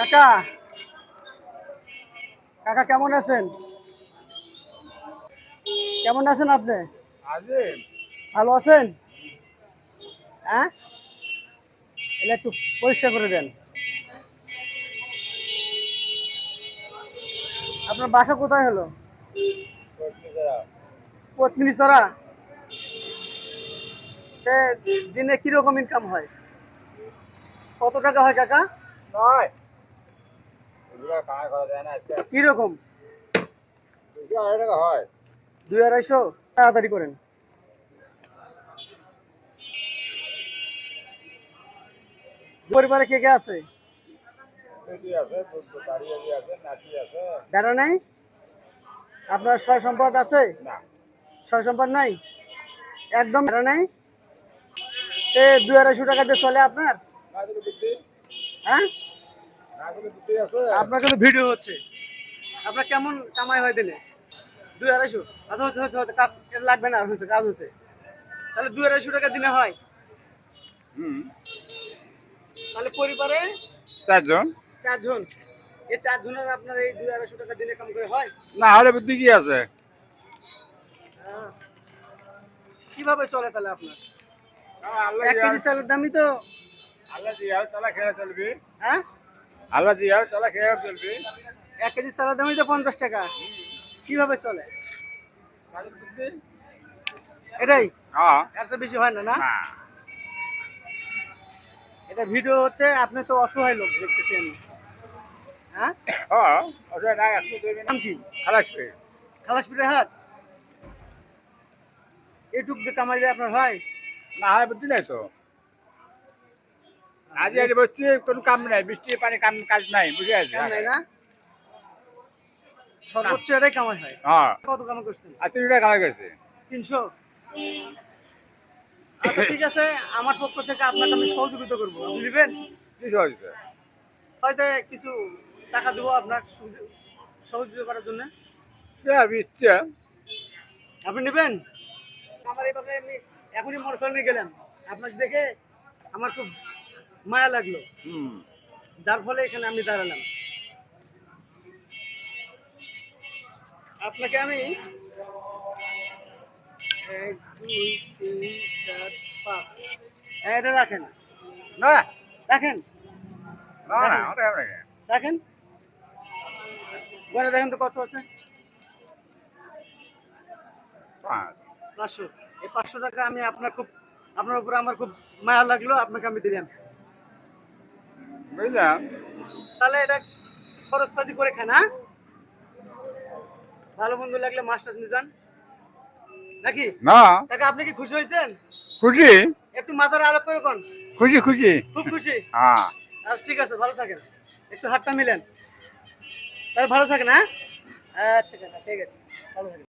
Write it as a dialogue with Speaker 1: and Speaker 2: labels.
Speaker 1: কাকা? কাকা কেমন আছেন? কেমন আছেন আপনি? ভালো আছেন? হ্যাঁ? এটা একটু পরিষ্কার করে দেন। আপনার বাসা কোথায় হলো? পত্নী চড়া দিনে কীরকম ইনকাম হয়? কত টাকা হয় কাকা?
Speaker 2: নয় এগুলো কামাই করা যায় না আজকে
Speaker 1: কীরকম?
Speaker 2: হয়
Speaker 1: দুই আড়াইশো? তাড়াতাড়ি করেন। পরিবারে কে কে আছে?
Speaker 2: বাড়ি
Speaker 1: নাই? আপনার সয় সম্পদ আছে? সয় সম্পদ নাই? একদম বেড়া নাই? এ দুই আড়াইশো টাকা দিয়ে চলে আপনার? হ্যাঁ? আপনার কিন্তু ভিডিও হচ্ছে। আপনার কেমন কামাই হয় দিনে? দুই আড়াইশো? আচ্ছা হচ্ছে হচ্ছে হচ্ছে কাজ লাগবে না হচ্ছে কাজ হচ্ছে তাহলে দুই আড়াইশো টাকা দিনে হয়?
Speaker 2: হুম।
Speaker 1: তাহলে পরিবারে
Speaker 2: চারজন।
Speaker 1: চারজন। এই চারজনের আপনার এই দুই আড়াইশো টাকা দিনে কাম করে হয়?
Speaker 2: না হলে বুদ্ধি কি আছে।
Speaker 1: কীভাবে চলে তাহলে আপনার?
Speaker 2: আল্লাহ
Speaker 1: এক কেজি চালের দামই তো
Speaker 2: আল্লাহ দিয়াও চলা খেয়ে চলবি।
Speaker 1: হ্যাঁ?
Speaker 2: আল্লাহ দিয়াও চলা খেয়ে চলবি।
Speaker 1: এক কেজি চালের দামই তো পঞ্চাশ টাকা। কীভাবে চলে? এটাই?
Speaker 2: হ্যাঁ।
Speaker 1: এর বেশি হয় না না? এটা ভিডিও হচ্ছে আপনি তো অসহায় লোক দেখতেছি আমি। হ্যাঁ?
Speaker 2: হ্যাঁ
Speaker 1: নাম কি?
Speaker 2: খালাস পেয়ে
Speaker 1: খালাসপিটের হাট? এটুক দিয়ে কামাই দিয়ে আপনার হয়?
Speaker 2: না হয় বুদ্ধি নাই তো। আজ আজ বসছি কোনো কাম নাই বৃষ্টি পানি কাম কাজ নাই বুঝে আছে
Speaker 1: সর্বোচ্চ এটাই কামাই হয়।
Speaker 2: হ্যাঁ।
Speaker 1: কত কামাই করছেন?
Speaker 2: আশি টাকা কামাই গেছে
Speaker 1: তিনশো? আচ্ছা ঠিক আছে আমার পক্ষ থেকে আপনাকে আমি সহযোগিতা করব। আপনি নেবেন?
Speaker 2: কি সহজ
Speaker 1: হয়তো কিছু টাকা দেবো আপনার সহযোগ- সহযোগিতা করার জন্য।
Speaker 2: ইচ্ছা।
Speaker 1: আপনি নেবেন? আমার এই পাশে এমনি এখনই মোটরসাইকেল নিয়ে গেলাম। আপনাকে দেখে আমার খুব মায়া লাগল।
Speaker 2: হুম।
Speaker 1: যার ফলে এখানে আমি দাঁড়ালাম। আপনাকে আমি এক দুই তিন চার পাঁচ। এটা রাখেন।
Speaker 2: না
Speaker 1: রাখেন। রাখেন। গনে দেখেন তো কত আছে?
Speaker 2: পাঁচ।
Speaker 1: পাঁচশো। এই পাঁচশো টাকা আমি আপনার খুব আপনার উপরে আমার খুব মায়া লাগল। আপনাকে আমি দিলাম।
Speaker 2: বুঝলাম।
Speaker 1: তাহলে এটা খরচপাতি করে খান হ্যাঁ? ভালো মন্দ লাগলে নিয়ে যান। নাকি?
Speaker 2: না।
Speaker 1: আপনি কি খুশি হয়েছেন?
Speaker 2: খুশি?
Speaker 1: একটু মাথার করে কোন।
Speaker 2: খুশি খুশি।
Speaker 1: খুব খুশি?
Speaker 2: হ্যাঁ।
Speaker 1: আচ্ছা ঠিক আছে ভালো থাকেন। একটু হাতটা মিলেন। তাহলে ভালো থাকেন হ্যাঁ? আচ্ছা কাকা ঠিক আছে। ভালো থাকেন।